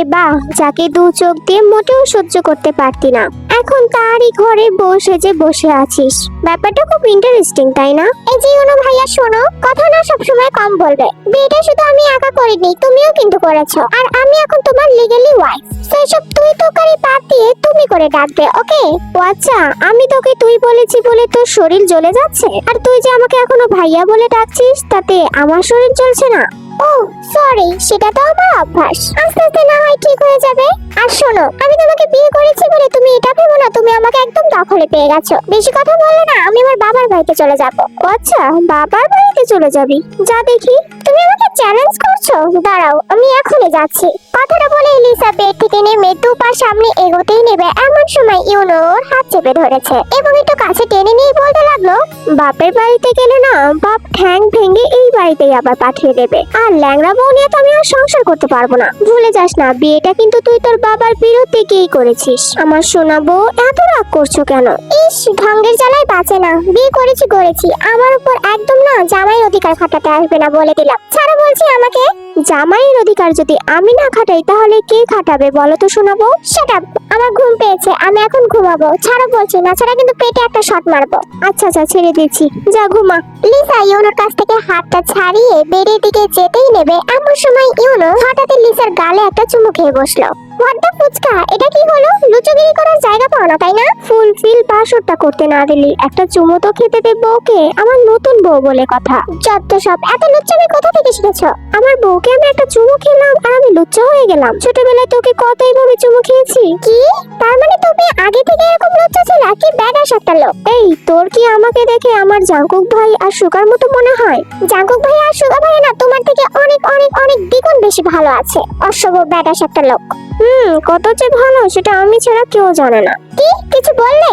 আরে বাহ যাকে দু চোখ দিয়ে মোটেও সহ্য করতে পারতি না। এখন তারই ঘরে বসে যে বসে আছিস। ব্যাপারটা খুব ইন্টারেস্টিং তাই না? এই যে অনু ভাইয়া, শোনো, কথা না সবসময় কম বলবে। বিয়েটা শুধু আমি একা করিনি, তুমিও কিন্তু করেছ। আর আমি এখন তোমার লিগালি ওয়াইফ সেসব তুই তোকারি বাদ দিয়ে তুমি করে ডাকবে, ওকে? ও আচ্ছা আমি তোকে তুই বলেছি বলে তোর শরীর জ্বলে যাচ্ছে? আর তুই যে আমাকে এখনও ভাইয়া বলে ডাকছিস, তাতে আমার শরীর জ্বলছে না? ও সরি সেটা তো আমার অভ্যাস। আস্তে আস্তে না হয় ঠিক হয়ে যাবে। আর শোনো, আমি তোমাকে বিয়ে করেছি বলে তুমি এটা ভেবো তুমি আমাকে একদম দখলে পেয়ে গেছো। বেশি কথা বললে না, আমি আমার বাবার বাড়িতে চলে যাব। আচ্ছা বাবার বাড়িতে চলে যাবি? যা দেখি। তুমি আমাকে চ্যালেঞ্জ করছ? দাঁড়াও, আমি এখনই যাচ্ছি। কথাটা বলে এলিসা বেড থেকে নেমে দু পা সামনে এগোতেই নেবে এমন সময় ইউনোর হাত চেপে ধরেছে এবং একটু কাছে টেনে নিয়ে বলতে লাগল, বাপের বাড়িতে গেলে না, বাপ ঠ্যাং ভেঙে এই বাড়িতেই আবার পাঠিয়ে দেবে। আর ল্যাংড়া বউ নিয়ে তো আমি আর সংসার করতে পারব না। ভুলে যাস না, বিয়েটা কিন্তু তুই তোর বাবার বিরুদ্ধে গিয়েই করেছিস। আমার সোনা বউ এত রাগ করছ কেন? ইস ঢঙ্গের জ্বালায় বাঁচে না। বিয়ে করেছি করেছি আমার উপর একদম না জামাই অধিকার খাটাতে আসবে না বলে দিলাম। ছাড়া বলছি আমাকে জামাইয়ের অধিকার যদি আমি না খাটাই, তাহলে কে খাটাবে বলো তো শোনাবো? সেটা আমার ঘুম পেয়েছে, আমি এখন ঘুমাবো। ছাড়া বলছি না, ছাড়া কিন্তু পেটে একটা শট মারবো। আচ্ছা আচ্ছা ছেড়ে দিচ্ছি। যা, ঘুমা। লিসা ইউনোর কাছ থেকে হাতটা ছাড়িয়ে বেডের দিকে যেতেই নেবে। এমন সময় ইউনো হঠাৎ লিসার গালে একটা চুমু খেয়ে বসল। হোয়াট ফুচকা, এটা কি হলো? লুচোগিরি করার জায়গা পাও না, তাই না? ফুলফিল বাসরটা করতে না দিলি। একটা চুমো তো খেতে দেব বউকে আমার নতুন বউ বলে কথা। যত সব, এত লুচ্চামি কোথা থেকে শিখেছো? আমার বউকে আমি একটা চুমো খেলাম আর আমি লুচ্চা হয়ে গেলাম। ছোটবেলায় তোকে কত এইভাবে চুমো খেয়েছি? কি? তার মানে তুমি আগে থেকে এরকম লজ্জা ছিল কি ব্যাডাস একটা লোক? এই, তোর কি আমাকে দেখে আমার জাঙ্কুক ভাই আর সুগার মতো মনে হয়? জাঙ্কুক ভাই আর সুগার ভাই না, তোমার থেকে অনেক অনেক অনেক দ্বিগুণ বেশি ভালো আছে। অসভ্য ব্যাডাস একটা লোক। হুম কত যে ভালো সেটা আমি ছাড়া কেউ জানে না। কি? কিছু বললে?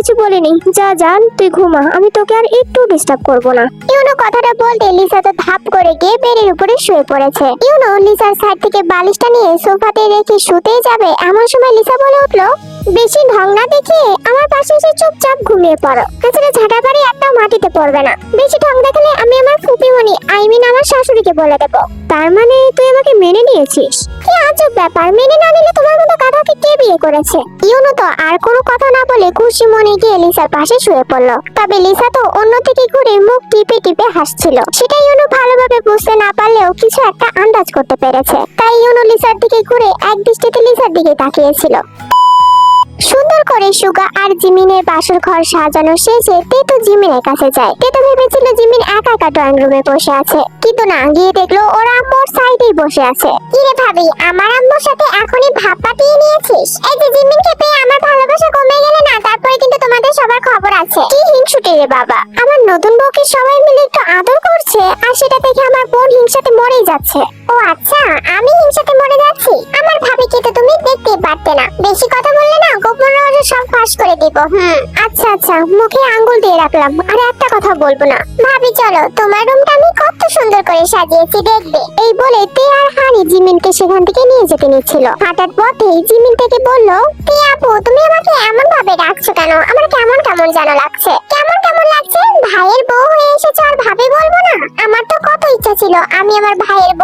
কিছু বলিনি। যা জান তুই ঘুমা, আমি তোকে আর একটু ডিস্টার্ব করব না। ইউনো কথাটা বলতে লিসা তো ধাপ করে গিয়ে বেডের উপরে শুয়ে পড়েছে। ইউনো লিসার সাইড থেকে বালিশটা নিয়ে সোফাতে রেখে শুতেই যাবে, এমন সময় লিসা বলে উঠল, বেশি ঢং না দেখে আমার পাশে এসে চুপচাপ ঘুমিয়ে পড়ো। তাছাড়া ঝাঁটা বাড়ি একটাও মাটিতে পড়বে না। বেশি ঢং দেখালে আমি আমার ফুপিমণি আই মিন আমার শাশুড়িকে বলে দেবো। তার মানে তুই আমাকে মেনে নিয়েছিস? কি আজব ব্যাপার, মেনে না নিলে তোমার মতো গাধাকে কে বিয়ে করেছে? ইউনো তো আর কোনো কথা না বলে খুশি মনে গিয়ে লিসার পাশে শুয়ে পড়ল। তবে লিসা তো অন্য থেকে ঘুরে মুখ টিপে টিপে হাসছিল। সেটা ইউনো ভালোভাবে বুঝতে না পারলেও কিছু একটা আন্দাজ করতে পেরেছে। তাই ইউনো লিসার দিকে ঘুরে এক দৃষ্টিতে লিসার দিকে তাকিয়েছিল। সুন্দর করে সুগা আর জিমিনের বাসর ঘর সাজানো শেষে তেতো জিমিনের কাছে যায়। তেতো ভেবেছিল জিমিন একা একা ড্রয়িং রুমে বসে আছে। কিন্তু না, গিয়ে দেখল ওর আম্মুর সাইডেই বসে আছে। কিরে ভাবি, আমার আম্মুর সাথে এখনই ভাব পাঠিয়ে নিয়েছিস? এই যে জিমিনকে পেয়ে আমার ভালোবাসা কমে গেলে না, তারপরে কিন্তু তোমাদের সবার খবর আছে। কি হিংসুটে রে বাবা। আমার নতুন বউকে সবাই মিলে একটু আদর করছে, আর সেটা দেখে আমার বোন হিংসাতে মরেই যাচ্ছে। ও আচ্ছা আমি হিংসাতে মরে যাচ্ছি? আমার ভাবিকে তো তুমি দেখতে পারতে না। বেশি কথা বললে না গোপন সব ফাঁস করে দিব, হুম। আচ্ছা আচ্ছা মুখে আঙ্গুল দিয়ে রাখলাম, আর একটা কথা বলব না। ভাবি, চলো, তোমার রুমটা আমি কত সুন্দর করে সাজিয়েছি, দেখবে। এই বলে তে আর হানি জিমিনকে সেখান থেকে নিয়ে যেতে নিচ্ছিল। হাঁটার পথে জিমিন থেকে বলল, তে আপু, তুমি আমাকে এমন ভাবে ডাকছো কেন? আমার কেমন কেমন যেন লাগছে। কেমন কেমন লাগছে? ভাইয়ের বউ হয়ে এসেছ আর ভাবি বলব না? আমার তো কত ইচ্ছা ছিল, আমি আমার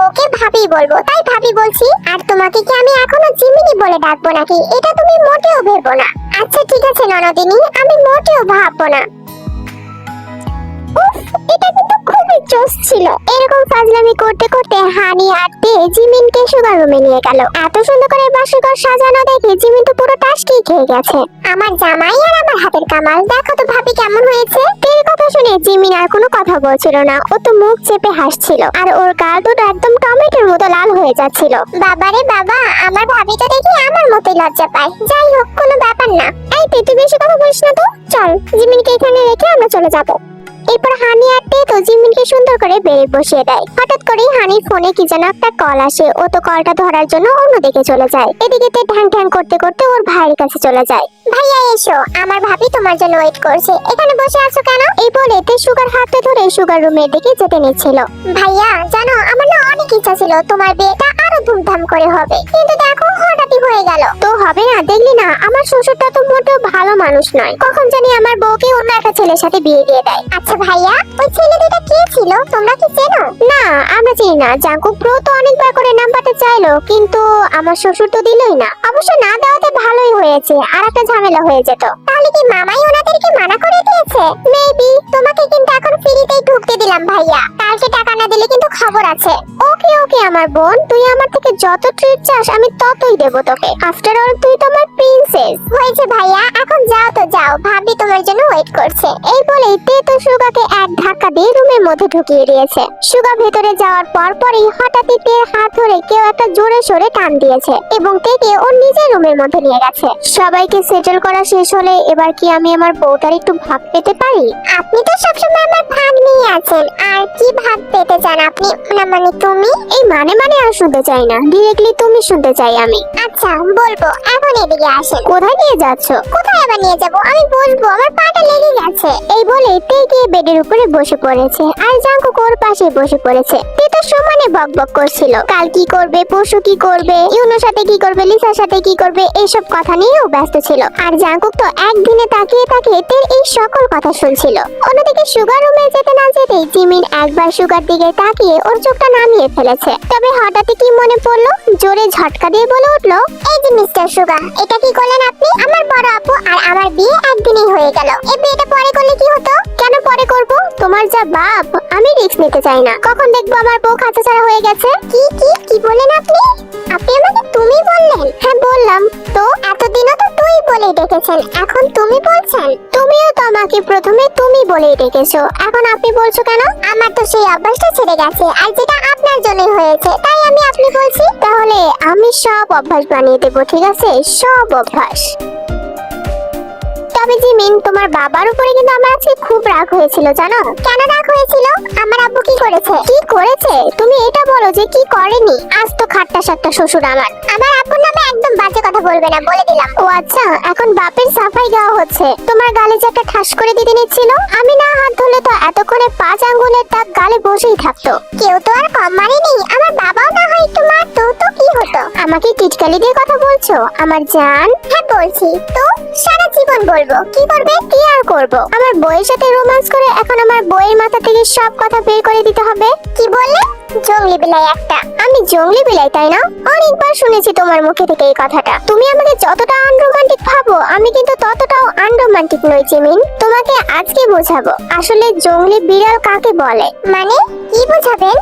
বউকে ভাবি বলব তাই ভাবি বলছি আর তোমাকে কি আমি এখনও জিমিনি বলে ডাকবো নাকি? এটা তুমি মোটেও ভেবো না। আচ্ছা ঠিক আছে ননদিনী আমি মোটেও ভাববো না। উফ, এটা কিন্তু খুবই জোস ছিল। এরকম ফাজলামি করতে করতে হানি আটতে জিমিনকে সুগার রুমে নিয়ে গেল। এত সুন্দর করে বাসরঘর সাজানো দেখে জিমিন তো পুরো টাসকেই খেয়ে গেছে। আমার জামাই আর আমার হাতের কামাল, দেখো তো ভাবি কেমন হয়েছে। তের কথা শুনে জিমিন আর কোনো কথা বলছিল না। ও তো মুখ চেপে হাসছিল। আর ওর গাল দুটো একদম টমেটোর মতো লাল হয়ে যাচ্ছিল। বাবারে বাবা, আমার ভাবি তো দেখি আমার মতোই লজ্জা পায়। যাই হোক, কোনো ব্যাপার না। এই তুই বেশি কথা বলিস না তো? চল, জিমিনকে এখানে রেখে আমরা চলে যাব। এরপর হানি আর তে জিমিনকে সুন্দর করে বেড়ে বসিয়ে দেয়। হঠাৎ করেই হানির ফোনে কি যেন একটা কল আসে। ও তো কলটা ধরার জন্য অন্যদিকে চলে যায়। এদিকে তে ঠ্যাং ঠ্যাং করতে করতে ওর ভাইয়ের কাছে চলে যায়। ভাইয়া, এসো। আমার ভাবি তোমার জন্য ওয়েট করছে। এখানে বসে আছো কেন? এই বলে তে সুগার হাতে ধরে সুগার রুমের দিকে যেতে নিচ্ছিল। ভাইয়া, জানো, আমার না অনেক ইচ্ছা ছিল তোমার বিয়েটা আরও ধুমধাম করে হবে। কিন্তু দেখো, হঠাৎই হয়ে গেল। তো হবে না, দেখলি না, আমার শ্বশুরটা তো মোটেও ভালো মানুষ নয়। কখন জানি আমার বউকে অন্য একটা ছেলের সাথে বিয়ে দিয়ে দেয়। আচ্ছা ভাইয়া, ওই ছেলে দুটো কে ছিল? তোমরা কি চেনো? না, আমরা চিনি না। জাঙ্কুক ব্রো তো অনেকবার করে নাম্বারটা চাইলো, কিন্তু আমার শ্বশুর তো দিলই না। অবশ্য না দেওয়াতে ভালোই হয়েছে, আর একটা ঝামেলা হয়ে যেত। তাহলে কি মামাই ওনাদেরকে মানা করে দিয়েছে? মেবি তোমাকে কিন্তু এখন ফ্রিতেই ঢুকতে দিলাম ভাইয়া। কালকে টাকা না দিলে কিন্তু খবর আছে। ওকে ওকে, আমার বোন, তুই আমার থেকে যত ট্রিট চাস, আমি ততই দেব তোকে। আফটার অল তুই তো আমার প্রিন্সেস হয়েছে ভাইয়া, এখন যাও তো যাও, ভাবি তোমার জন্য ওয়েট করছে। এই বলেই তে তো সুগাকে এক ধাক্কা দিয়ে রুমের মধ্যে ঢুকিয়ে দিয়েছে। সুগা ভেতরে যাওয়ার পর পরই হঠাৎই তের হাত ধরে কেউ একটা জোরে সরে টান দিয়েছে এবং তেকে ওর নিজের রুমের মধ্যে নিয়ে গেছে। সবাইকে সেটেল করা শেষ হলে এবার কি আমি আমার বউটার একটু ভাগ পেতে পারি? আপনি তো সবসময় আমার ভাগ নিয়ে আছেন, আর কি ভাগ পেতে চান আপনি? না মানে তুমি? এই মানে মানে আর শুনতে চাই না। ডিরেক্টলি তুমি শুনতে চাই আমি। আচ্ছা বলব, এখন এদিকে আসেন। কোথায় নিয়ে যাচ্ছ? কোথায় আবার নিয়ে যাব? আমি বসবো, আমার পাটা লেগে গেছে। এই বলে গিয়ে বেডের উপরে বসে পড়েছে আর জাঙ্কু ওর পাশে বসে পড়েছে। করছিল। কাল কি করবে, পরশু কি করবে, ইউনোর সাথে কি করবে, লিসার সাথে কি করবে কথা নিয়েও ব্যস্ত ছিল। আর জাঙ্কুক তো একদিনে তাকিয়ে তাকিয়ে তের এই সকল কথা শুনছিল। অন্যদিকে সুগার রুমে যেতে না যেতেই জিমিন একবার সুগার দিকে তাকিয়ে ওর চোখটা নামিয়ে ফেলেছে। তবে হঠাৎই কি মনে পড়ল? জোরে ঝটকা দিয়ে বলে উঠল, এই যে মিস্টার সুগা এটা কি করলেন আপনি? আমার বড় আপু আর আমার বিয়ে একদিনই হয়ে গেল। এই বিয়েটা পরে করলে কি হতো? কেন পরে করব? তোমার যা বাপ, আমি রিস্ক নিতে চাই না। কখন দেখব আমার খাঁচা ছাড়া হয়ে গেছে। কি কি কি বলেন আপনি? আপনি আমাকে তুমি বললেন? হ্যাঁ বললাম। তো এতদিনও তো তুই বলেই ডেকেছেন। এখন তুমি বলছেন? তুমিও তো আমাকে প্রথমে তুমি বলেই ডেকেছো। এখন আপনি বলছো কেন? আমার তো সেই অভ্যাসটা ছেড়ে গেছে। আর যেটা আপনার জন্যই হয়েছে, তাই আমি আপনি বলছি। তাহলে আমি সব অভ্যাস বানিয়ে দেবো, ঠিক আছে? সব অভ্যাস। জিমিন তোমার বাবার উপরে কিন্তু আমার আজকে খুব রাগ হয়েছিল, জানো? কেন রাগ হয়েছিল? আমার আব্বু কি করেছে? কি করেছে? তুমি এটা বলো যে কি করেনি? আজ তো খাট্টা শ্বশুর আমার। আমার আব্বুর নামে একদম বাজে কথা বলবে না, বলে দিলাম। ও আচ্ছা এখন বাপের সাফাই দেওয়া হচ্ছে। তোমার গালে যে একটা ঠাস করে দিতে নিচ্ছিল, আমি না হাত ধরলে তো এতক্ষণে পাঁচ আঙ্গুলের দাগ গালে বসেই থাকতো। কেউ তো আর কম মানেনি। আমার বাবাও না হয় একটু মারতো, তো কি হতো? আমাকে টিটকালি দিয়ে কথা বলছো? আমার জান? হ্যাঁ বলছি। তো সারা জীবন বলব। কি করবে? কি আর করব? আমার বইয়ের সাথে রোম্যান্স করে এখন আমার বইয়ের মাথা থেকে সব কথা বের করে দিতে হবে। কি বললে? জঙ্গলি বিলাই একটা। আমি জঙ্গলি বিলাই, তাই না? অনেকবার শুনেছি তোমার মুখে থেকে এই কথাটা। তুমি আমাকে যতটা আনরোমান্টিক ভাবো, আমি কিন্তু ততটাও আনরোমান্টিক নই, জিমিন। তোমাকে আজকে বোঝাবো। আসলে জঙ্গলি বিড়াল কাকে বলে? মানে কি বোঝাবেন?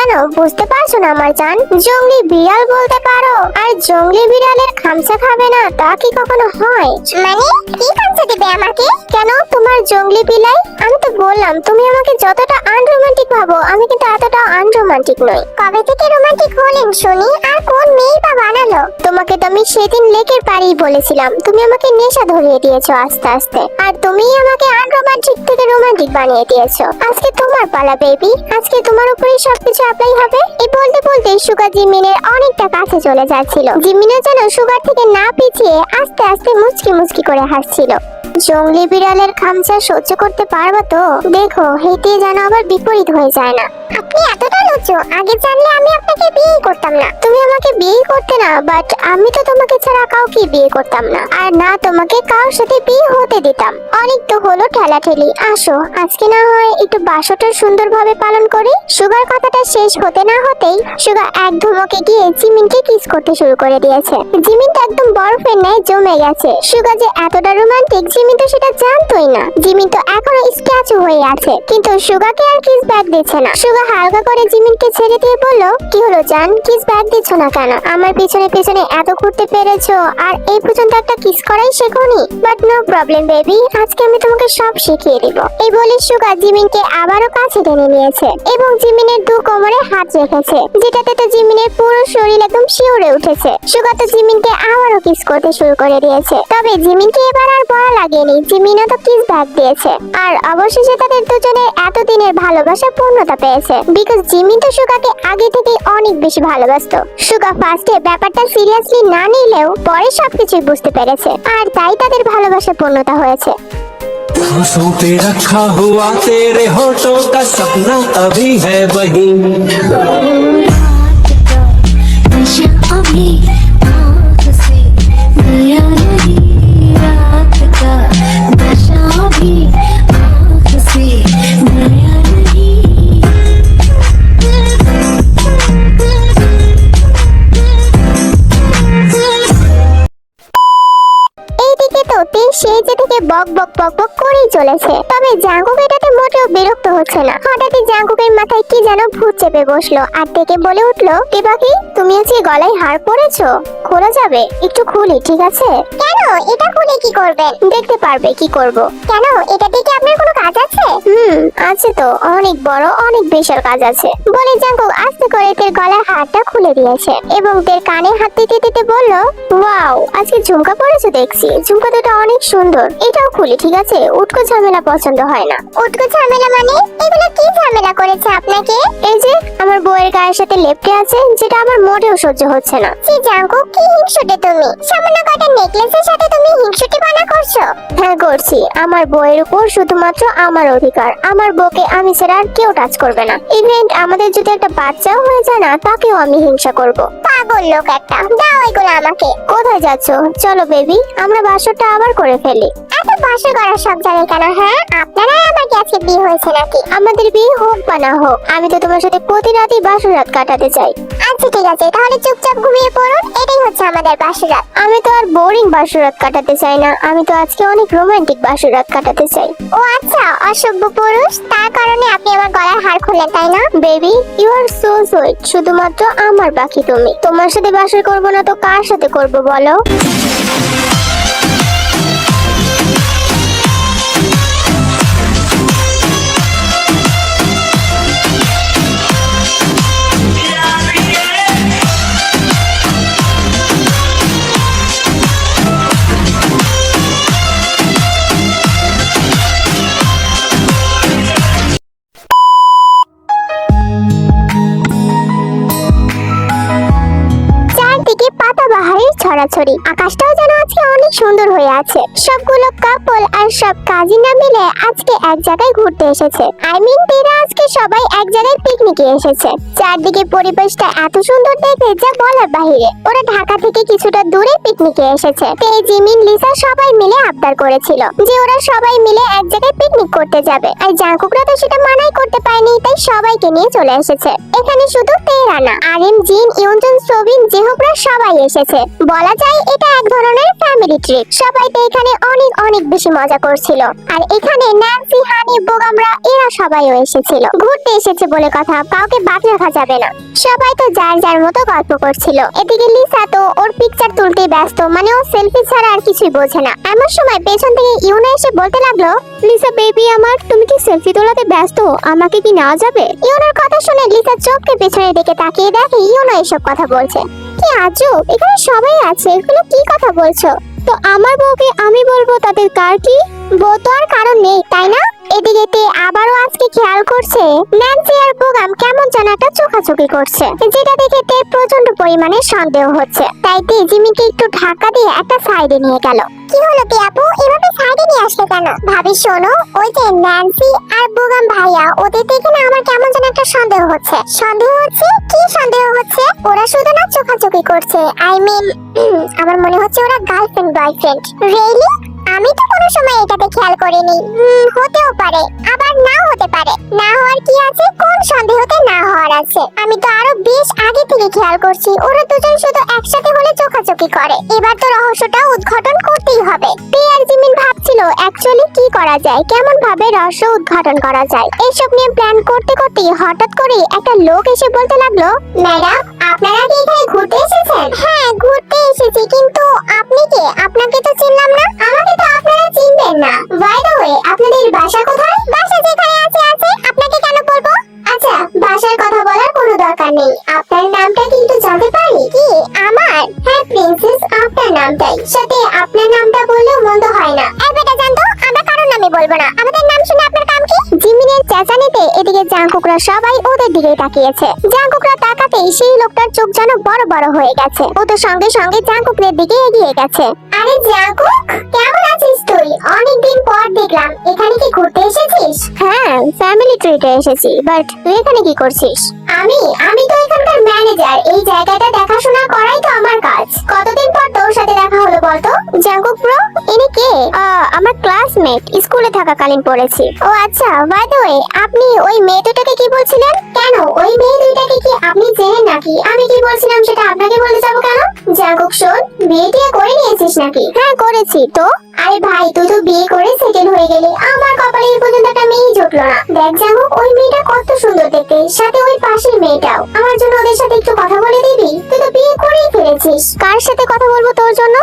কেন? বুঝতে পারছ না, আমার জান? জঙ্গলি বিড়াল বলতে পারো। আর জঙ্গলি বিড়ালের খামচা খাবে না, তা কি কখনো হয়? মানে কি খামচা দিবে আমাকে? কেন তোমার জঙ্গলি বিলাই? আমি তো বললাম, তুমি আমাকে যতটা আনরোমান্টিক ভাবো, আমি কিন্তু এতটা আনরোমান্টিক নই। কবে থেকে রোমান্টিক হলেন, শুনি? আর কোন মেয়ে বা বানালো? তোমাকে তো আমি সেদিন লেকের পাড়েই বলেছিলাম, তুমি আমাকে নেশা ধরিয়ে দিয়েছ আস্তে আস্তে। আর তুমি আমাকে আনরোমান্টিক থেকে রোমান্টিক বানিয়ে দিয়েছ। আজকে তোমার পালা বেবি আজকে তোমার উপরেই সবকিছু অ্যাপ্লাই হবে? এই বলতে বলতে সুগার জিমিনের অনেকটা কাছে চলে যাচ্ছিল। জিমিনও যেন সুগার থেকে না পিছিয়ে আস্তে আস্তে মুচকি মুচকি করে হাসছিল। জঙ্গলি বিড়ালের খামচা সহ্য করতে পারব তো? দেখো, হেঁটে যেন আবার বিপরীত হয়ে যায় না। আপনি এতটা লুচু আগে জানলে আমি আপনাকে বিয়ে করতাম না। তুমি আমাকে বিয়ে করতে না বাট আমি তো তোমাকে ছাড়া কাউকে বিয়ে করতাম না। আর না, তোমাকে কারোর সাথে বিয়ে হতে দিতাম। অনেক তো হলো ঠেলাঠেলি। আসো, আজকে না হয় একটু বাসটা সুন্দরভাবে পালন করি। সুগার কথাটা শেষ হতে না হতেই সুগার এক ধমকে গিয়ে জিমিনকে কিস করতে শুরু করে দিয়েছে। জিমিন তো একদম বরফের ন্যায় জমে গেছে। সুগা যে এতটা রোমান্টিক জিমিন তো সেটা জানতোই না। জিমিন তো এখনও স্ট্যাচু হয়ে আছে, কিন্তু সুগাকে আর কিস ব্যাক দিচ্ছে না। সুগা হালকা করে জিমিনকে ছেড়ে দিয়ে বলল, কি হলো জান? কিস ব্যাক দিচ্ছ না কেন? আমার পিছনে পিছনে এত ঘুরতে পেরেছ, আর এই পর্যন্ত একটা কিস করাই শেখোনি? বাট নো প্রবলেম বেবি আজকে আমি তোমাকে সব শিখিয়ে দিব। এই বলে সুগা জিমিনকে আবারও কাছে টেনে নিয়েছে এবং জিমিনের দু কোমরে হাত রেখেছে, যেটাতে তো জিমিনের পুরো শরীর একদম শিউরে উঠেছে। সুগা তো জিমিনকে আবারও কিস করতে শুরু করে দিয়েছে। তবে জিমিনকে এবার আর বলা লাগেনি জিমিনও তো কিস ব্যাক দিয়েছে আর অবশেষে তাদের দুজনের এতদিনের ভালোবাসা পূর্ণতা পেয়েছে বিকজ জিমিন তো সুগাকে আগে থেকেই অনেক বেশি ভালোবাসতো সুগা ফার্স্টে ব্যাপারটা সিরিয়াসলি না নিলেও পরে সবকিছুই বুঝতে পেরেছে আর তাই তাদের ভালোবাসা পূর্ণতা হয়েছে आंसू पे रखा हुआ तेरे होठों का सपना अभी है वही চলেছে। তবে জাঙ্কুক এটাতে মোটেও বিরক্ত হচ্ছে না। হঠাৎই যেন ভূত চেপে বসল আর থেকে বলে উঠল, কে পাখি তুমি আজকে গলায় হার পরেছো, খোলা যাবে, একটু খুলি, ঠিক আছে? কেন? এটা খুলে কি করবেন? দেখতে পারবে কি করব। কেন? এটা থেকে আপনার কোনো কাজ আছে? হুম, আছে তো, অনেক বড়, অনেক বিশাল কাজ আছে। বলে জাঙ্কুক আস্তে করে তের গলার হারটা খুলে দিয়েছে এবং তের কানে হাত দিতে দিতে বলল, ওয়াও, আজকে ঝুমকা পরেছো দেখছি ঝুমকা দুটো অনেক সুন্দর, এটাও খুলি, ঠিক আছে, উটকো ঝামেলা পছন্দ হয় না। উটকো ঝামেলা মানে? এগুলো কি ঝামেলা করেছে আপনাকে? এই যে আমার বউয়ের গায়ের সাথে লেপটে আছে যেটা আমার মোটেও সহ্য হচ্ছে না। জি জাঙ্কু কি হিংসুটে তুমি? সামান্য কয়টা নেকলেসের সাথে তুমি হিংসুটে বানা করছ? হ্যাঁ করছি। আমার বউয়ের উপর শুধুমাত্র আমার অধিকার। আমার বউকে আমি ছাড়া আর কেউ টাচ করবে না। ইভেন্ট আমাদের যদি একটা বাচ্চাও হয়ে যায় না তাকেও আমি হিংসা করব। পাগল লোক একটা। দাও এগুলো আমাকে। কোথায় যাচ্ছ? চলো বেবি আমরা বাসরটা আবার করে ফেলি। এত বাসর করার সব জানে কেন হ্যাঁ? আপনারা আমার কাছে বিয়ে হয়েছে নাকি? আমাদের বিয়ে হোক বা না হোক, আমি তো তোমার সাথে প্রতি রাতই বাসর কাটাতে চাই। আচ্ছা ঠিক আছে, তাহলে চুপচাপ ঘুমিয়ে পড়ুন, এটাই হচ্ছে আমাদের বাসর রাত আমি তো আর বোরিং বাসর রাত কাটাতে চাই না, আমি তো আজকে অনেক রোমান্টিক বাসর রাত কাটাতে চাই। ও আচ্ছা অসভ্য পুরুষ, তার কারণে আপনি আমার গলার হার খুললেন তাই না? Baby you are so sweet শুধুমাত্র আমার বাকি তুমি। তোমার সাথে বাসর করব না তো কার সাথে করব, বলো? ছড়াছড়ি। আকাশটাও যেন আজকে অনেক সুন্দর হয়ে আছে। সবগুলো কাপল আর সব কাজিনা মিলে আজকে এক জায়গায় ঘুরতে এসেছে। আই মিন আজকে সবাই এক জায়গায় পিকনিকে এসেছে। চারদিকে পরিবেশটা এত সুন্দর দেখে যা বলার বাহিরে। ওরা ঢাকা থেকে কিছুটা দূরে পিকনিকে এসেছে। জিমিন, লিসা সবাই মিলে আবদার করেছিল যে ওরা সবাই মিলে এক জায়গায় পিকনিক করতে যাবে। আর জাঙ্কুকরা তো সেটা মানাই করতে পারেনি, তাই সবাইকে নিয়ে চলে এসেছে। এখানে শুধু তেরা না আরিম, জিন ইউনজন সোবিন জেহবরা সবাই এসেছে। বলা যায় এটা এক ধরনের ফ্যামিলি ট্রিপ সবাই তো এখানে অনেক অনেক বেশি মজা করছিল। আর এখানে ন্যান্সি হানি বোগামরা এরা সবাইও এসেছিল। ঘুরতে এসেছে বলে কথা, কাউকে বাদ রাখা যাবে না। সবাই তো যার যার মতো গল্প করছিল। এদিকে লিসা তো ওর পিকচার তুলতে ব্যস্ত মানে ও সেলফি ছাড়া আর কিছুই বোঝে না। এমন সময় পেছন থেকে ইউনা এসে বলতে লাগল লিসা বেবি আমার, তুমি কি সেলফি তোলাতে ব্যস্ত? আমাকে কি নেওয়া যাবে? ইউনার কথা শুনে লিসা চোখকে পেছনের দিকে তাকিয়ে দেখে ইউনা এসব কথা বলছে। কি আজব এখানে সবাই আছে এগুলো কি কথা বলছো? তো আমার বউকে আমি বলব তাদের কার কি? বউ তো আর কারণ নেই, তাই না? এদিকে তে আবারও আজকে খেয়াল করছে, ন্যান্সি আর বোগাম কেমন যেন একটা চোখাচোখি করছে। যেটা দেখে তে প্রচণ্ড পরিমাণে সন্দেহ হচ্ছে। তাই তে জিমিকে একটু ধাক্কা দিয়ে একটা সাইডে নিয়ে গেল। কি হলো তে আপু? এভাবে সাইডে নিয়ে আসলে কেন? ভাবি, শোনো, ওই যে ন্যান্সি আর বোগাম ভাইয়া, ওদের দেখে না আমার কেমন যেন একটা সন্দেহ হচ্ছে। সন্দেহ হচ্ছে? কি সন্দেহ হচ্ছে? ওরা শুধু না চোখাচোখি করছে। আই মিন আমার মনে হচ্ছে ওরা গার্লফ্রেন্ড Really? আমি তো কোনো সময় এটাতে খেয়াল করিনি। হুম, হতেও পারে। আবার নাও হতে পারে। না হওয়ার কি আছে? কোন সন্দেহতে না হওয়ার আছে? আমি তো আরও বেশ আগে থেকে খেয়াল করছি। ওরা দুজন শুধু একসাথে হলে চোখাচোখি করে। এবার তো রহস্যটা উদ্ঘাটন করতেই হবে। আর জিমিন ভাবছিল অ্যাকচুয়ালি কি করা যায়? কেমন ভাবে রহস্য উদ্ঘাটন করা যায়? এইসব নিয়ে প্ল্যান করতে করতে হঠাৎ করে একটা লোক এসে বলতে লাগল ম্যাডাম আপনারা কি এখানে ঘুরতে এসেছেন? হ্যাঁ ঘুরতে এসেছি। কিন্তু আপনি কে? আপনাকে তো চিনলাম না। আমাকে তো আপনারা চিনবেন না। বাই দ্য ওয়ে আপনাদের বাসা কোথায়? বাসা যেখানে আছে আছে। আপনাকে কেন বলব? আচ্ছা বাসার কথা বলার কোনো দরকার নেই। আপনার নামটা কিন্তু জানতে পারি কি? আমার হ্যাঁ প্রিন্সেস, আপনার নামটাই। সাথে আপনার নামটা বললেও মন্দ হয় না। এই বেটা জানতো, আমরা কারোর নামে বলব না। আমাদের জাঙ্কুকরা সবাই ওদের দিকে তাকিয়েছে। জাঙ্কুকরা তাকাতেই সেই লোকটার চোখ যেন বড় বড় হয়ে গেছে। ও তো সঙ্গে সঙ্গে জাঙ্কুকদের দিকে এগিয়ে গেছে। আরে জাঙ্কুক কেমন আছিস? তুই অনেকদিন পর দেখলাম এখানে কি ঘুরতে এসেছিস? হ্যাঁ ফ্যামিলি ট্রিটে এসেছি বাট তুই এখানে কি করছিস? আমি? আমি তো এখানকার ম্যানেজার এই জায়গাটা দেখাশোনা করাই তো আমার কাজ। কতদিন পর তোর সাথে দেখা হলো বলতো? জাঙ্কুক ব্রো ইনি কে? আহ, আমার ক্লাসমেট স্কুলে থাকাকালীন পড়েছি। ও আচ্ছা বাই দ্য ওয়ে আপনি ওই মেয়ে দুটাকে কি বলছিলেন? কেন? ওই মেয়ে দুইটাকে কি আপনি চেনেন নাকি? আমি কি বলছিলাম সেটা আপনাকে বলতে যাব কেন? জাঙ্কুক শোন বিয়ে টিয়ে করে নিয়েছিস নাকি? হ্যাঁ করেছি। তো? আরে ভাই, তুই তো বিয়ে করে সেটেল হয়ে গেলি। আমার কপালে এই পর্যন্ত একটা মেয়ে জুটলো না। দেখ জানো ওই মেয়েটা কত সুন্দর দেখতে। সাথে ওই পাশের মেয়েটাও। আমার জন্য ওদের সাথে একটু কথা বলে দিবি? তুই তো বিয়ে করেই ফেলেছিস। কার সাথে কথা বলব তোর জন্য?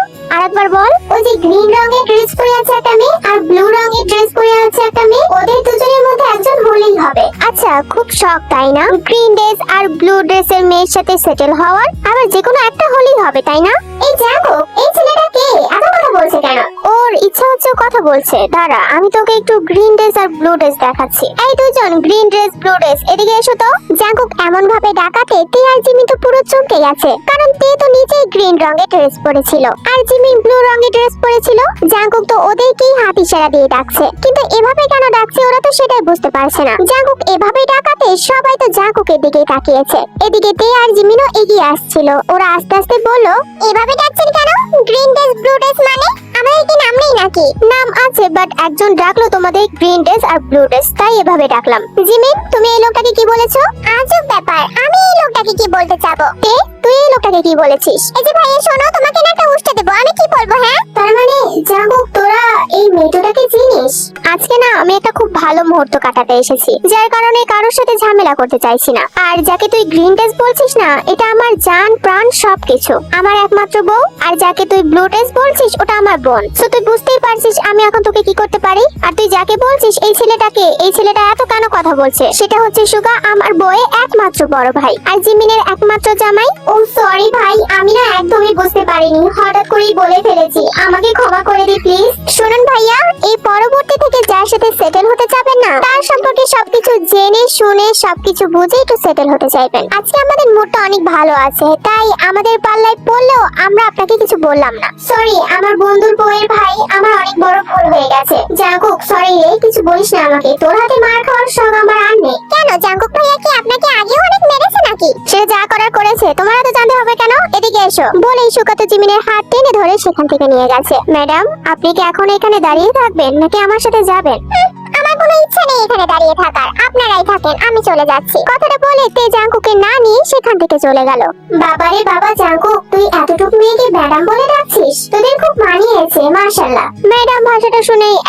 বল। ওই যে গ্রিন রঙের ড্রেস পরে আছে একটা মেয়ে আর ব্লু রঙের ড্রেস পরে আছে একটা মেয়ে। ওদের দুজনের মধ্যে একজন হলেই হবে। আচ্ছা খুব শখ, তাই না? গ্রিন ড্রেস আর ব্লু ড্রেসের মেয়ের সাথে সেটেল হওয়ার, আবার যে কোনো একটা হলেই হবে, তাই না? এই জানো এই ছেলেটা কে? এত কথা বলছে কেন? ওর ইচ্ছা হচ্ছে কথা বলছে। দাঁড়া, আমি তোকে একটু গ্রিন ড্রেস আর ব্লু ড্রেস দেখাচ্ছি। এই দুজন গ্রিন ড্রেস ব্লু ড্রেস এদিকে এসো তো। জাঙ্কুক এমন ভাবে ডাকাতে তে আর জিমি তো পুরো চমকে গেছে কারণ তে তো নিচেই গ্রিন রঙের ড্রেস পরেছিল। আর জিমি ব্লু রঙের ড্রেস পরেছিল, জাঙ্কুক তো ওদেরকেই হাত ইশারা দিয়ে ডাকছে। কিন্তু এভাবে কেন ডাকছে ওরা তো সেটাই বুঝতে পারছে না। জাঙ্কুক এভাবে ডাকাতে সবাই তো জাঙ্কুকের দিকেই তাকিয়েছে। এদিকে তে আর জিমিনও এগিয়ে আসছিল। ওরা আস্তে আস্তে বলল, এভাবে ডাকছেন কেন? গ্রিন ড্রেস ব্লু ড্রেস মানে? আমাদের কি নাম নেই নাকি? নাম আছে বাট একজন ডাকলো তোমাদের গ্রিন ড্রেস আর ব্লু ড্রেস তাই এভাবে ডাকলাম। জিমিন তুমি এই লোকটাকে কি বলেছ? আজব ব্যাপার আমি এই লোকটাকে কি বলতে চাবো? তে তুই এই লোকটাকে কি বলেছিস? এই যে ভাইয়া শোনো তোমাকে না একটা উষ্টা দেবো আমি কি বলব হ্যাঁ? তার মানে জাগো তোরা এই মেয়েটাকে চিনিস? আজকে না আমি একটা খুব ভালো মুহূর্ত কাটাতে এসেছি যার কারণে কারোর সাথে ঝামেলা করতে চাইছি না। আর যাকে তুই গ্রিন ড্রেস বলছিস না এটা আমার জান প্রাণ সবকিছু। আমার একমাত্র বউ আর যাকে তুই ব্লু ড্রেস বলছিস ওটা আমার বোন। তো তুই বুঝতেই পারছিস আমি এখন তোকে কি করতে পারি? আর তুই যাকে বলছিস এই ছেলেটাকে, এই ছেলেটা এত কেন কথা বলছে? সেটা হচ্ছে সুগা, আমার বউয়ের একমাত্র বড় ভাই। আর জিমিনের একমাত্র জামাই? ও সরি ভাই, আমি না একদমই বুঝতে পারিনি। হঠাৎ করেই বলে ফেলেছি। আমাকে ক্ষমা করে দি প্লিজ শুনুন ভাইয়া, এই পরবর্তী থেকে যার সাথে সেটেল হতে চাবেন না, তার সম্পর্কে সবকিছু জেনে, শুনে, সবকিছু বুঝে একটু সেটেল হতে চাইবেন। আজকে আমাদের মুডটা অনেক ভালো আছে, তাই আমাদের পাল্লায় পড়লেও আমরা আপনাকে কিছু বললাম না। সরি আমার বন্ধুর বউয়ের ভাই আমার অনেক বড় ভুল হয়ে গেছে। জাঙ্কুক সরি রে কিছু বলিস না আমাকে। তোর হাতে মার খাওয়ার শখ আমার আর নেই। কেন জাঙ্কুক ভাইয়া কি আপনাকে আগেও অনেক মেরেছে নাকি? সে যা করার করেছে তোমার তো জানতে হবে কেন? এদিকে এসো। বলেই সুকাতো জিমিনের হাত টেনে ধরে সেখান থেকে নিয়ে গেছে। ম্যাডাম আপনি কি এখন এখানে দাঁড়িয়ে থাকবেন নাকি আমার সাথে যাবেন? নেই এখানে দাঁড়িয়ে থাকার। আপনারাই থাকেন, আমি চলে যাচ্ছি। কথাটা বলে না নিয়ে সেখান থেকে চলে গেল। বাবারে বাবা জাঙ্কুক তুই মেয়েকে ম্যাডাম বলে ডাকছিস? তোদের খুব মানিয়েছে ম্যাডাম ভাষাটা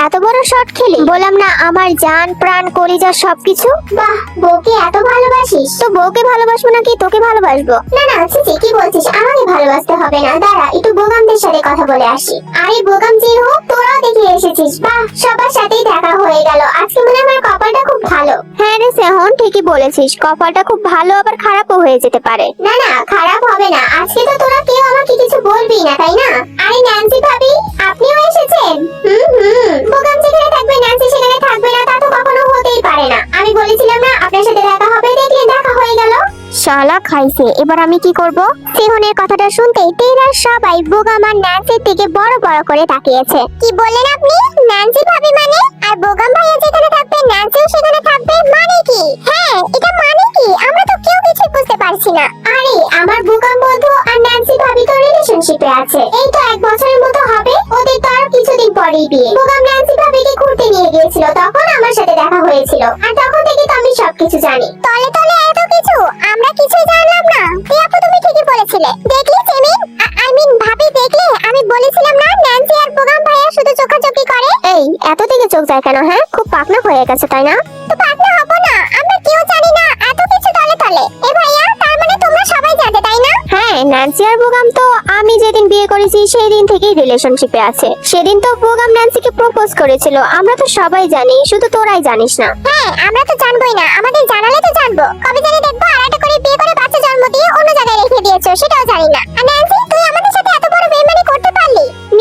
এত বড় শট খেলি। বললাম, না, আমার জান, প্রাণ, কলিজা সবকিছু? বাহ, বউকে এত ভালোবাসিস? তো বউকে ভালোবাসবো নাকি তোকে ভালোবাসবো? না না, ছি কি বলছিস? আমাকে ভালোবাসতে হবে না। দাঁড়া, একটু বোগামদের সাথে কথা বলে আসি। আরে, বোগাম যে হোক, তোরাও দেখে এসেছিস। বাহ, সবার সাথেই দেখা হয়ে গেল। আজকে মনে আমার কপালটা খুব ভালো। হ্যাঁ রে সেহন, ঠিকই বলেছিস, কপালটা খুব ভালো, আবার খারাপও হয়ে যেতে পারে। না না, খারাপ হবে না। আজকে তো তোরা কেউ আমাকে কিছু বলবি না, তাই না? আরে ন্যান্সি ভাবি, আপনিও এসেছেন? হুম হুম। বোগাম যেখানে থাকবে, ন্যান্সি সেখানে থাকবে না, তা তো কখনো হতেই পারে না। আমি বলেছিলাম না, আপনার সাথে দেখা হবে, দেখলেন, দেখা হয়ে গেল। শালা খাইছে, এবার আমি কি করব? সিহনের কথাটা শুনতেই তেরা সবাই বোগাম আর ন্যান্সির দিকে বড় বড় করে তাকিয়েছে। কি বললেন আপনি? ন্যান্সি ভাবি মানে? আর বোগাম ভাইয়া যেখানে থাকবে ন্যান্সিও সেখানে থাকবে মানে কি? হ্যাঁ এটা মানে কি? আমরা তো কেউ কিছু বুঝতে পারছি না। আরে আমার বোগাম বন্ধু আর ন্যান্সি ভাবি তো রিলেশনশিপে আছে। এই তো এক বছরের মতো হবে ওদের তো আর কিছুদিন পরেই বিয়ে। বোগাম ন্যান্সি ভাবিকে ঘুরতে নিয়ে গিয়েছিল তখন আমার সাথে দেখা হয়েছিল। আর তখন থেকে তো আমি সবকিছু জানি। তলে তলে এত কিছু? আমরা কিছুই জানলাম না। তুই আপু তুমি ঠিকই বলেছিলে। দেখলি চেমিন আই মিন ভাবি দেখলে আমি বলেছিলাম না ন্যান্সি আর বোগাম ভাইয়া শুধু চোখাচোখি করে। এই এত দিকে চোখ যায় কেন হ্যাঁ? খুব পাকনা হয়ে গেছে তাই না? তো পাকনা হব না আমরা কেউ জানি না এত কিছু তলে তলে। এ ভাইয়া তার মানে তোমরা সবাই জানতে তাই না? হ্যাঁ ন্যান্সি আর বোগাম তো আমি যেদিন বিয়ে করেছি সেই দিন থেকেই রিলেশনশিপে আছে। সেদিন তো বোগাম ন্যান্সিকে প্রপোজ করেছিল আমরা তো সবাই জানি শুধু তোরাই জানিস না। হ্যাঁ আমরা তো জানবোই না আমাদের জানালে তো জানব। কবে জানি দেখব আর একটা করে বিয়ে করে বাচ্চা জন্ম দিয়ে অন্য জায়গায় রেখে দিয়েছ সেটাও জানি না। আর ন্যান্সি তুই আমাদের সাথে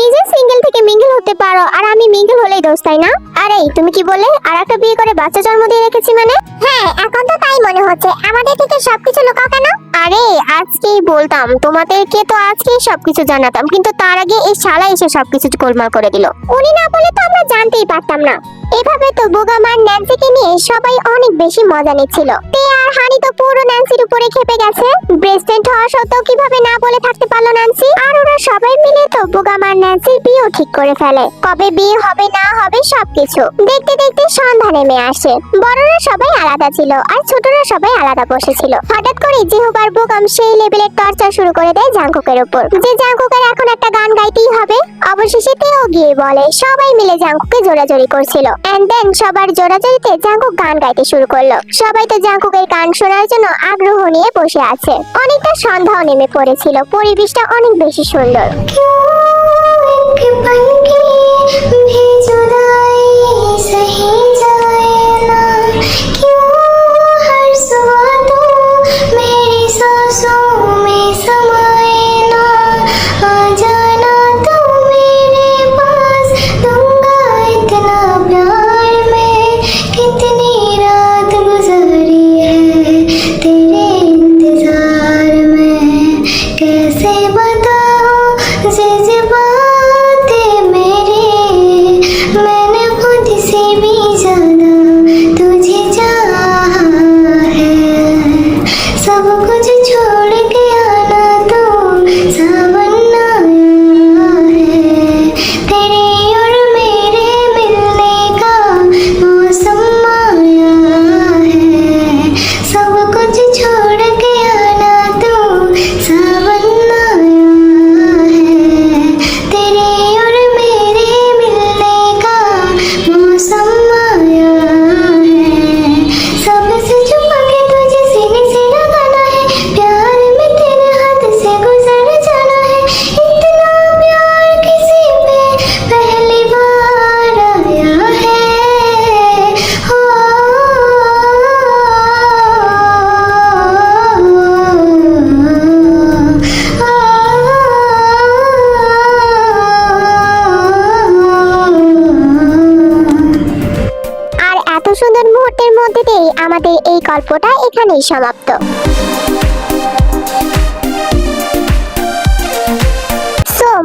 নিজে সিঙ্গেল থেকে মিঙ্গেল হতে পারো। আর আমি মিঙ্গেল হলেই দোষ তাই না? আরে তুমি কি বলে আর একটা বিয়ে করে বাচ্চা জন্ম দিয়ে রেখেছি মানে? হ্যাঁ এখন তো তাই মনে হচ্ছে। আমাদের থেকে সবকিছু লুকাও কেন? আরে আজকেই বলতাম তোমাদেরকে তো আজকেই সবকিছু জানাতাম কিন্তু তার আগে এই শালা এসে সবকিছু গোলমাল করে দিল। উনি না বলে তো আমরা জানতেই পারতাম না। এভাবে তো বোগামার ন্যান্সিকে নিয়ে সবাই অনেক বেশি মজা নিচ্ছিল। তে আর হানি তো পুরো ন্যান্সির উপরে খেপে গেছে। প্রেসিডেন্ট হওয়া সত্ত্বেও কীভাবে না বলে থাকতে পারল ন্যান্সি আর ওরা সবাই মিলে তো বোগামার ন্যান্সির বিয়েও ঠিক করে ফেলে। কবে বিয়ে হবে, না হবে সবকিছু। দেখতে দেখতে সন্ধ্যা নেমে আসে। বড়রা সবাই আলাদা ছিল আর ছোটরা সবাই আলাদা বসেছিল। হঠাৎ করে জিহুবার বুকম সেই লেভেলের টর্চার শুরু করে দেয় জাঙ্কুকের উপর। যে জাঙ্কুকের এখন একটা গান গাইতেই হবে, অবশেষে তেও গিয়ে বলে, সবাই মিলে জাঙ্কুকে জোরাজোরি করছিল। এন্ড দেন সবার জোরাজোরিতে জাঙ্কুক গান গাইতে শুরু করল। সবাই তো জাঙ্কুকের গান শোনার জন্য আগ্রহ নিয়ে বসে আছে। অনেকটা সন্ধ্যাও নেমে পড়েছিল। পরিবেশটা অনেক বেশি সুন্দর। সহি এখানেই সমাপ্ত।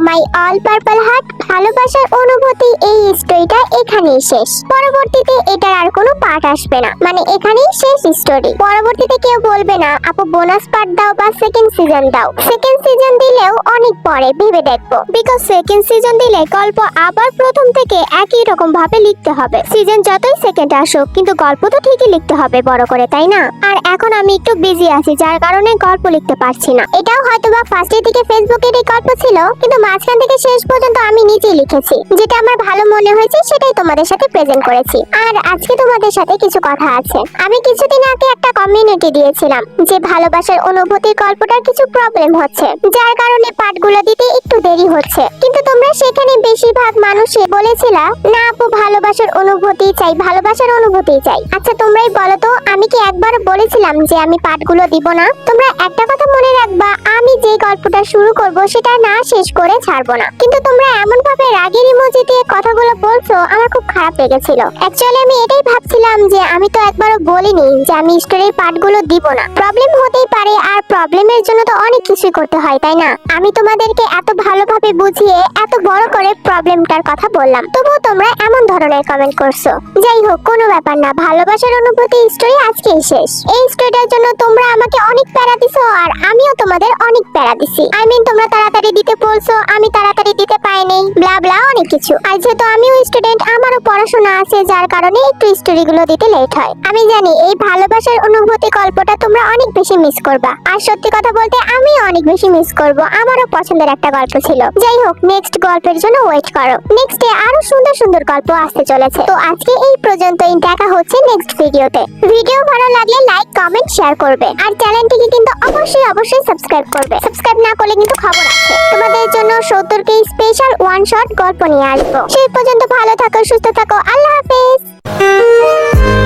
মাই অল পার্পল হার্ট ভালোবাসার অনুভূতি এই স্টোরিটা এখানেই শেষ। পরবর্তীতে এটার আর কোনো পার্ট আসবে না। মানে এখানেই শেষ স্টোরি পরবর্তীতে কেউ বলবে না, আপু বোনাস পার্ট দাও বা সেকেন্ড সিজন দাও। সেকেন্ড সিজন দিলেও অনেক পরে ভেবে দেখব। বিকজ সেকেন্ড সিজন দিলে গল্প আবার প্রথম থেকে একই রকম ভাবে লিখতে হবে। সিজন যতই সেকেন্ড আসুক, কিন্তু গল্প তো ঠিকই লিখতে হবে বড় করে, তাই না? আর এখন আমি একটু বিজি আছি, যার কারণে গল্প লিখতে পারছি না। এটাও হয়তো বা ফার্স্টের দিকে ফেসবুকের এই গল্প ছিল, কিন্তু মাঝখান থেকে শেষ পর্যন্ত আমি নিজেই লিখেছি। যেটা আমার ভালো মনে হয়েছে, সেটাই তোমাদের সাথে প্রেজেন্ট করেছি। আর আজকে তোমাদের সাথে কিছু কথা আছে। আমি কিছুদিন আগে একটা কমিউনিটি দিয়েছিলাম, যে ভালোবাসার অনুভূতির গল্পটার কিছু প্রবলেম হচ্ছে, যার কারণে পাঠগুলো দিতে একটু দেরি হচ্ছে। কিন্তু তোমরা সেখানে বেশিরভাগ মানুষই বলেছিলা, না আপু, ভালোবাসার অনুভূতি চাই, ভালোবাসার অনুভূতি চাই। আচ্ছা তোমরাই বলো তো, আমি কি একবার বলেছিলাম যে আমি পাঠগুলো দিব না? তোমরা একটা কথা মনে রাখবা, আমি যে গল্পটা শুরু করব, সেটা না শেষ করে ছাড়বো না। কিন্তু তোমরা এমন ভাবে রাগের ইমোজি দিয়ে কথাগুলো বলছো, আমার খুব খারাপ লেগেছিল। অ্যাকচুয়ালি আমি এটাই ভাবছিলাম যে আমি তো একবারও বলিনি যে আমি স্টোরির পার্টগুলো দিব না। প্রবলেম হতেই পারে আর প্রবলেমের জন্য তো অনেক কিছুই করতে হয়, তাই না? আমি তোমাদেরকে এত ভালোভাবে বুঝিয়ে এত বড় করে প্রবলেমটার কথা বললাম। তবুও তোমরা এমন ধরনের কমেন্ট করছ। যাই হোক, কোনো ব্যাপার না। ভালোবাসার অনুভূতি স্টোরি আজকেই শেষ। এই স্টোরিটার জন্য তোমরা আমাকে অনেক প্যারা দিছো আর আমিও তোমাদের অনেক প্যারা দিছি। আই মিন তোমরা তাড়াতাড়ি দিতে বলছো, আমি তাড়াতাড়ি দিতে পাইনি ব্লা ব্লা অনেক কিছু। আর যেহেতু আমিও স্টুডেন্ট আমারও পড়াশোনা আছে, যার কারণে একটু স্টোরিগুলো দিতে লেট হয়। আমি জানি এই ভালোবাসার অনুভূতি গল্পটা তোমরা অনেক বেশি মিস করবা। আর সত্যি কথা বলতে, আমিও অনেক বেশি মিস করব। আমারও পছন্দের একটা গল্প ছিল। যাই হোক নেক্সট গল্পের জন্য ওয়েট করো। নেক্সট ডে আরও সুন্দর সুন্দর গল্প আসতে চলেছে। তো আজকে এই পর্যন্তই, দেখা হচ্ছে নেক্সট ভিডিওতে ভিডিও ভালো লাগলে লাইক কমেন্ট শেয়ার করবে। আর চ্যানেলটিকে কিন্তু অবশ্যই অবশ্যই সাবস্ক্রাইব করবে। সাবস্ক্রাইব না করলে কিন্তু খবর আছে। তোমাদের জন্য সত্তরকে স্পেশাল ওয়ান শট গল্প নিয়ে আসব। সেই পর্যন্ত ভালো থাকো, সুস্থ থাকো। আল্লাহ হাফেজ।